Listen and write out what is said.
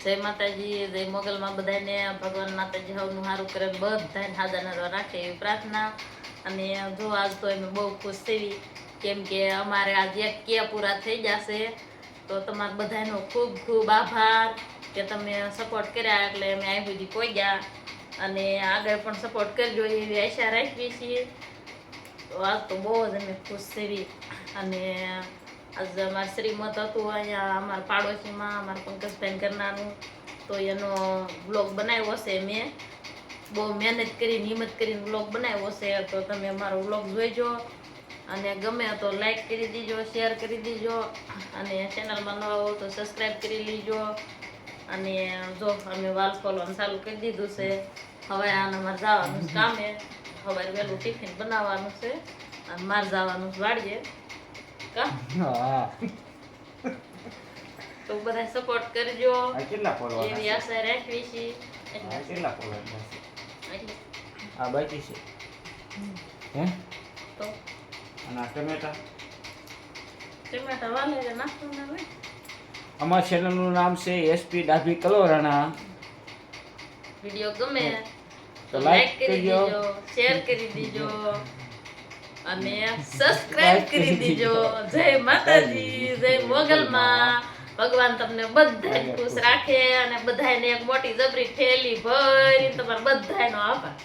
જય માતાજી, જય મોગલમાં બધાને ભગવાન માતાજી હવનું સારું કરે બધાને હાજર નરવા રાખે એવી પ્રાર્થના. અને જો આજ તો અમે બહુ ખુશ થઈ કેમ કે અમારે આજ એક કે પૂરા થઈ જશે, તો તમારા બધાનો ખૂબ ખૂબ આભાર કે તમે સપોર્ટ કર્યા એટલે અમે અહીં સુધી પહોંચ્યા અને આગળ પણ સપોર્ટ કરજો એવી આશા રાખીએ છીએ. તો આજ તો બહુ જ અમે ખુશ થઈ અને અમારે શ્રીમત હતું અહીંયા, અમારા પાડોશીમાં, અમારા પંકજભાઈ ઘરનાનું. તો એનો બ્લોગ બનાવ્યો છે મેં. બહુ મહેનત કરીને, હિંમત કરીને બ્લોગ બનાવ્યો છે તો તમે અમારો બ્લોગ જોઈજો. અને ગમે તો લાઈક કરી દીજો શેર કરી દીજો. અને ચેનલમાં નવા હો તો સબસ્ક્રાઈબ કરી લીજો. અને જો અમે વાલ ખોલવાનું ચાલુ કરી દીધું છે. હવે આને મારે જવાનું કામે. હવે વહેલું ટિફિન બનાવવાનું છે. અને મારે જવાનું વાળીએ કા? હા. તો બધા સપોર્ટ કરજો. આ કેટલા એવી ફોલવાના આશા રાખવી છે. આ કેટલા ફોલવાના છે આ બાકી છે. હે? તો? અને ટમેટા? ટમેટા વાલે નાખવાના હોય અમારા ચેનલનું નામ છે એસપી ડાભી કલોરાણા વીડિયો ગમે તો લાઈક કરી દીજો શેર કરી દીજો. અને સબસ્ક્રાઇબ કરી દીજો. જય માતાજી જય મોગલમાં ભગવાન તમને બધા ખુશ રાખે અને બધાને એક મોટી જબરી થેલી ભરી તમારા બધાનો આભાર.